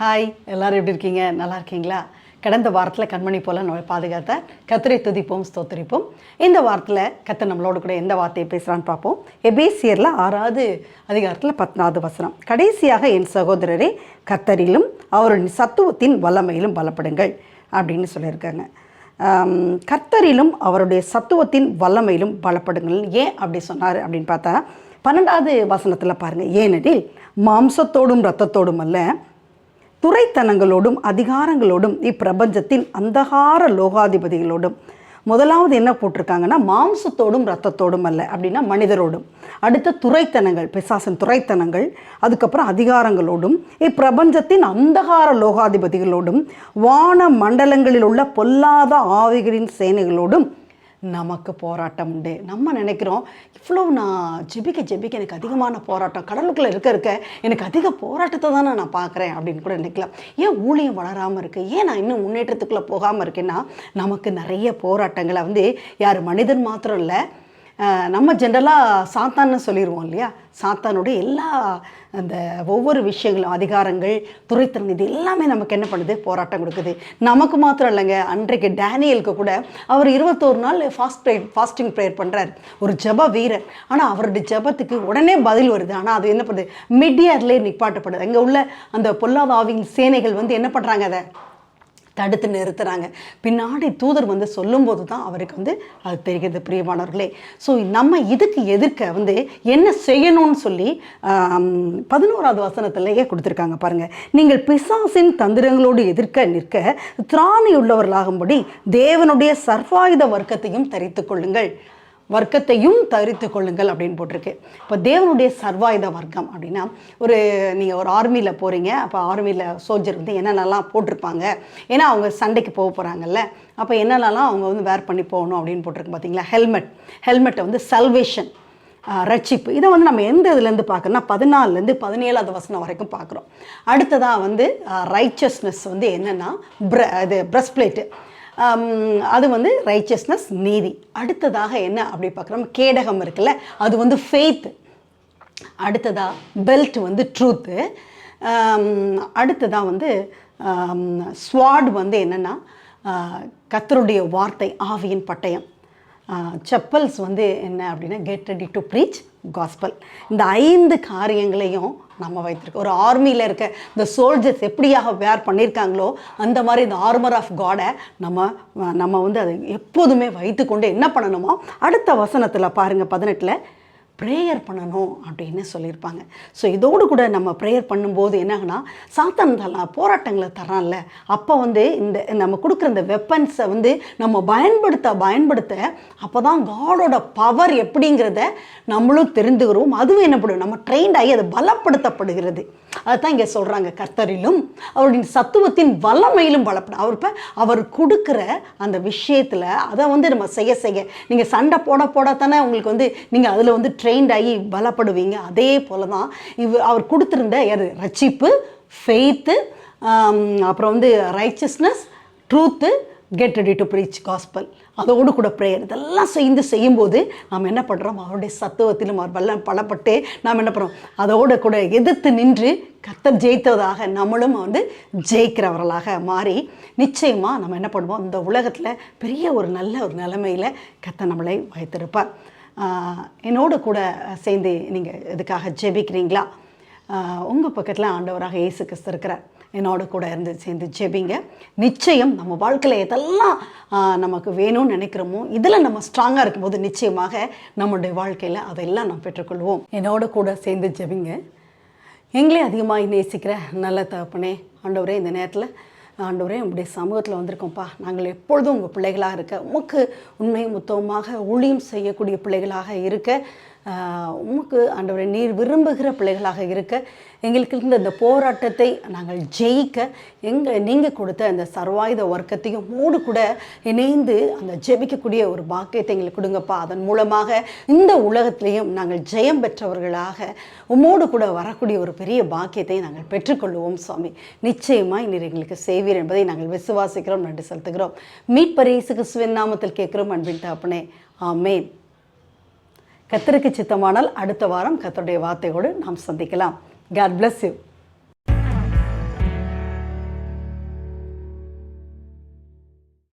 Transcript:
Hi எல்லாரும் எப்படி இருக்கீங்க? நல்லா இருக்கீங்களா? கடந்த வாரத்தில் கண்மணி போல நம்மளை பாதுகாத்த கத்திரை துதிப்போம் ஸ்தோத்தரிப்போம். இந்த வாரத்தில் கத்த நம்மளோட கூட எந்த வார்த்தையை பேசுகிறான்னு பார்ப்போம். எபேசியரில் ஆறாவது அதிகாரத்தில் பத்தாவது வசனம். கடைசியாக என் சகோதரரே கத்தரிலும் அவருடைய சத்துவத்தின் வல்லமையிலும் பலப்படுங்கள் அப்படின்னு சொல்லியிருக்காங்க. கர்த்தரிலும் அவருடைய சத்துவத்தின் வல்லமையிலும் பலப்படுங்கள். ஏன் அப்படி சொன்னார் அப்படின்னு பார்த்தா பன்னெண்டாவது வசனத்தில் பாருங்கள் ஏனெனில் மாம்சத்தோடும் ரத்தத்தோடும் அல்ல துறைத்தனங்களோடும் அதிகாரங்களோடும் இப்பிரபஞ்சத்தின் அந்தகார லோகாதிபதிகளோடும். முதலாவது என்ன போட்டிருக்காங்கன்னா மாம்சத்தோடும் ரத்தத்தோடும் அல்ல அப்படின்னா மனிதரோடும். அடுத்த துறைத்தனங்கள் பிசாசன் துறைத்தனங்கள் அதுக்கப்புறம் அதிகாரங்களோடும். இப்பிரபஞ்சத்தின் அந்தகார லோகாதிபதிகளோடும் வான மண்டலங்களில் உள்ள பொல்லாத ஆவிகளின் சேனைகளோடும் நமக்கு போராட்டம் உண்டு. நம்ம நினைக்கிறோம் இவ்வளோ நான் ஜெபிக்க ஜெபிக்க எனக்கு அதிகமான போராட்டம் கடலுக்குள்ளே இருக்க இருக்க எனக்கு அதிக போராட்டத்தை தானே நான் பார்க்குறேன் அப்படின்னு கூட நினைக்கலாம். ஏன் ஊழியம் வளராமல் இருக்குது ஏன் நான் இன்னும் முன்னேற்றத்துக்குள்ளே போகாமல் இருக்கேன்னா நமக்கு நிறைய போராட்டங்களை வந்து யார் மனிதன் மாத்திரம் இல்லை நம்ம ஜென்ரலாக சாத்தான்னு சொல்லிடுவோம் இல்லையா? சாத்தானுடைய எல்லா அந்த ஒவ்வொரு விஷயங்களும் அதிகாரங்கள் துறைத்திறன் இது எல்லாமே நமக்கு என்ன பண்ணுது? போராட்டம் கொடுக்குது. நமக்கு மாத்திரம் இல்லைங்க. அன்றைக்கு டேனியலுக்கு கூட அவர் இருபத்தோரு நாள் ஃபாஸ்ட் ப்ரே ஃபாஸ்டிங் ப்ரேயர் பண்ணுறாரு ஒரு ஜெப வீரர் ஆனால் அவருடைய ஜெபத்துக்கு உடனே பதில் வருது. ஆனால் அது என்ன பண்ணுது? மிட் நிப்பாட்டப்படுது. அங்கே உள்ள அந்த பொல்லாத ஆவியின் சேனைகள் வந்து என்ன பண்ணுறாங்க அதை? தடுத்து நிறுத்துறாங்க. பின்னாடி தூதர் வந்து சொல்லும்போது தான் அவருக்கு வந்து அது தெரிகிறது பிரியமானவர்களே. ஸோ நம்ம இதுக்கு எதிர்க்க வந்து என்ன செய்யணும்னு சொல்லி பதினோராவது வசனத்திலேயே கொடுத்துருக்காங்க பாருங்கள் நீங்கள் பிசாசின் தந்திரங்களோடு எதிர்க்க நிற்க திராணி உள்ளவர்களாகும்படி தேவனுடைய சர்வாயுத வர்க்கத்தையும் தரித்து கொள்ளுங்கள். வர்க்கத்தையும் தரித்து கொள்ளுங்கள் அப்படின்னு போட்டிருக்கு. இப்போ தேவனுடைய சர்வாயுத வர்க்கம் அப்படின்னா ஒரு நீங்கள் ஒரு ஆர்மியில் போகிறீங்க அப்போ ஆர்மியில் சோல்ஜர் வந்து என்னென்னலாம் போட்டிருப்பாங்க ஏன்னா அவங்க சண்டைக்கு போக போகிறாங்கல்ல அப்போ என்னென்னலாம் அவங்க வந்து வேர் பண்ணி போகணும் அப்படின்னு போட்டிருக்கு பார்த்தீங்களா ஹெல்மெட் ஹெல்மெட்டை வந்து சல்வேஷன் ரட்சிப்பு. இதை வந்து நம்ம எந்த இதுலேருந்து பார்க்குறோம்னா பதினாலுலேருந்து பதினேழாவது வசனம் வரைக்கும் பார்க்குறோம். அடுத்ததாக வந்து ரைச்சஸ்னஸ் வந்து என்னென்னா ப்ர இது பிரஸ்ட் பிளேட்டு அது வந்து ரைச்சஸ்னஸ் நீதி. அடுத்ததாக என்ன அப்படி பார்க்குறோம்? கேடகம் இருக்குல்ல அது வந்து ஃபெய்த் அடுத்ததாக பெல்ட் வந்து ட்ரூத்து அடுத்ததாக வந்து ஸ்வாட் வந்து என்னென்னா கத்தருடைய வார்த்தை ஆவியின் பட்டயம். செப்பல்ஸ் வந்து என்ன அப்படின்னா get ready to preach gospel இந்த ஐந்து காரியங்களையும் நம்ம வைத்திருக்கோம். ஒரு ஆர்மியில் இருக்க இந்த சோல்ஜர்ஸ் எப்படியாக வேர் பண்ணியிருக்காங்களோ அந்த மாதிரி இந்த ஆர்மர் ஆஃப் காடை நம்ம நம்ம வந்து அதை எப்போதுமே வைத்துக்கொண்டு என்ன பண்ணணுமோ அடுத்த வசனத்தில் பாருங்கள் பதினெட்டில் ப்ரேயர் பண்ணணும் அப்படின்னு சொல்லியிருப்பாங்க. ஸோ இதோடு கூட நம்ம ப்ரேயர் பண்ணும்போது என்னாகனா சாத்தான் தரலாம் போராட்டங்களை தரான்ல அப்போ வந்து இந்த நம்ம கொடுக்குற இந்த வெப்பன்ஸை வந்து நம்ம பயன்படுத்த பயன்படுத்த அப்போ தான் காடோட பவர் எப்படிங்கிறத நம்மளும் தெரிந்துக்கிறோம் அதுவும் என்ன பண்ணும் நம்ம ட்ரெயின்ட் ஆகி அது பலப்படுத்தப்படுகிறது. அதுதான் இங்கே சொல்கிறாங்க கர்த்தரிலும் அவருடைய சத்துவத்தின் வல்லமையிலும் பலப்படும். அவர் இப்போ அவர் கொடுக்குற அந்த விஷயத்தில் அதை வந்து நம்ம செய்ய செய்ய நீங்கள் சண்டை போட போட தானே உங்களுக்கு வந்து நீங்கள் அதில் வந்து ட்ரெயின்ட் ஆகி பலப்படுவீங்க. அதே போல தான் இவ் அவர் கொடுத்துருந்த எது ரட்சிப்பு ஃபெய்த்து அப்புறம் வந்து righteousness truth get ready to preach gospel அதோடு கூட ப்ரேயர் இதெல்லாம் சேர்ந்து செய்யும்போது நாம் என்ன பண்ணுறோம் அவருடைய சத்துவத்திலும் அவர் வல்ல பலப்பட்டு நாம் என்ன பண்ணுறோம் அதோடு கூட எதிர்த்து நின்று கத்தர் ஜெயித்ததாக நம்மளும் வந்து ஜெயிக்கிறவர்களாக மாறி நிச்சயமாக நம்ம என்ன பண்ணுவோம்? இந்த உலகத்தில் பெரிய ஒரு நல்ல ஒரு நிலைமையில் கத்தை நம்மளை வைத்திருப்பார். என்னோட கூட சேர்ந்து நீங்கள் இதுக்காக ஜெபிக்கிறீங்களா? உங்கள் பக்கத்தில் ஆண்டவராக இயேசு கிறிஸ்து இருக்கிறார். என்னோட கூட இருந்து சேர்ந்து ஜெபிங்க. நிச்சயம் நம்ம வாழ்க்கையில் எதெல்லாம் நமக்கு வேணும்னு நினைக்கிறோமோ இதில் நம்ம ஸ்ட்ராங்காக இருக்கும்போது நிச்சயமாக நம்மளுடைய வாழ்க்கையில் அதெல்லாம் நாம் பெற்றுக்கொள்வோம். என்னோட கூட சேர்ந்து ஜெபிங்க. எங்களே அதிகமாக நேசிக்கிற நல்ல தகப்பனே ஆண்டவரே இந்த நேரத்தில் ஆண்டவரே உங்களுடைய சமூகத்தில் வந்திருக்கோம்ப்பா. நாங்கள் எப்பொழுதும் உங்கள் பிள்ளைகளாக இருக்க உமக்கு உண்மை முத்தமாக ஒளியும் செய்யக்கூடிய பிள்ளைகளாக இருக்க உமக்கு ஆண்டவரே நீர் விரும்புகிற பிள்ளைகளாக இருக்க எங்களுக்கு இருந்த இந்த போராட்டத்தை நாங்கள் ஜெயிக்க எங்கள் நீங்கள் கொடுத்த அந்த சர்வாயுத வர்க்கத்தையும் மூடு கூட இணைந்து அந்த ஜெபிக்கக்கூடிய ஒரு பாக்கியத்தை எங்களுக்கு கொடுங்கப்பா. அதன் மூலமாக இந்த உலகத்திலையும் நாங்கள் ஜெயம் பெற்றவர்களாக உம்மோடு கூட வரக்கூடிய ஒரு பெரிய பாக்கியத்தை நாங்கள் பெற்றுக்கொள்வோம் சுவாமி. நிச்சயமாக நீர் எங்களுக்கு செய்வீர் என்பதை நாங்கள் விசுவாசிக்கிறோம் நன்றி செலுத்துகிறோம். மீட்பர் இயேசு கிறிஸ்துவின் நாமத்தில் கேட்கிறோம் அன்பின் தகப்பனே ஆமேன். கத்தருக்கு சித்தமானால் அடுத்த வாரம் கத்தருடைய வார்த்தையோடு நாம் சந்திக்கலாம். God bless you